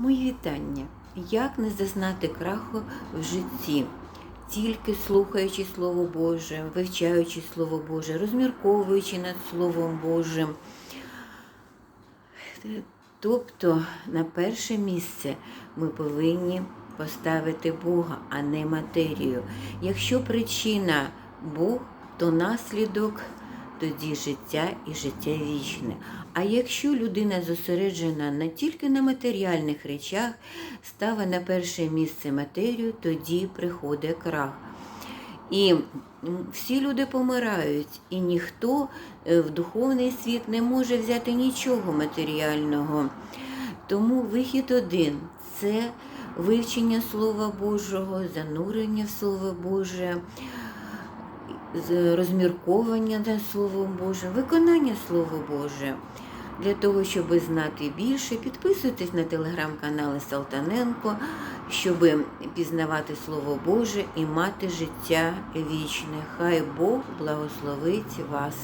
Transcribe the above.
Мої вітання. Як не зазнати краху в житті? Тільки слухаючи Слово Боже, вивчаючи Слово Боже, розмірковуючи над Словом Божим. Тобто на перше місце ми повинні поставити Бога, а не матерію. Якщо причина Бог, то наслідок тоді життя і життя вічне. А якщо людина зосереджена не тільки на матеріальних речах, ставить на перше місце матерію, тоді приходить крах. І всі люди помирають, і ніхто е, в духовний світ не може взяти нічого матеріального. Тому вихід один це вивчення Слова Божого, занурення в Слово Боже, розмірковування над Словом Божим, виконання Слова Боже. Для того, щоб знати більше, підписуйтесь на телеграм-канали Салтаненко, щоб пізнавати Слово Боже і мати життя вічне. Хай Бог благословить вас.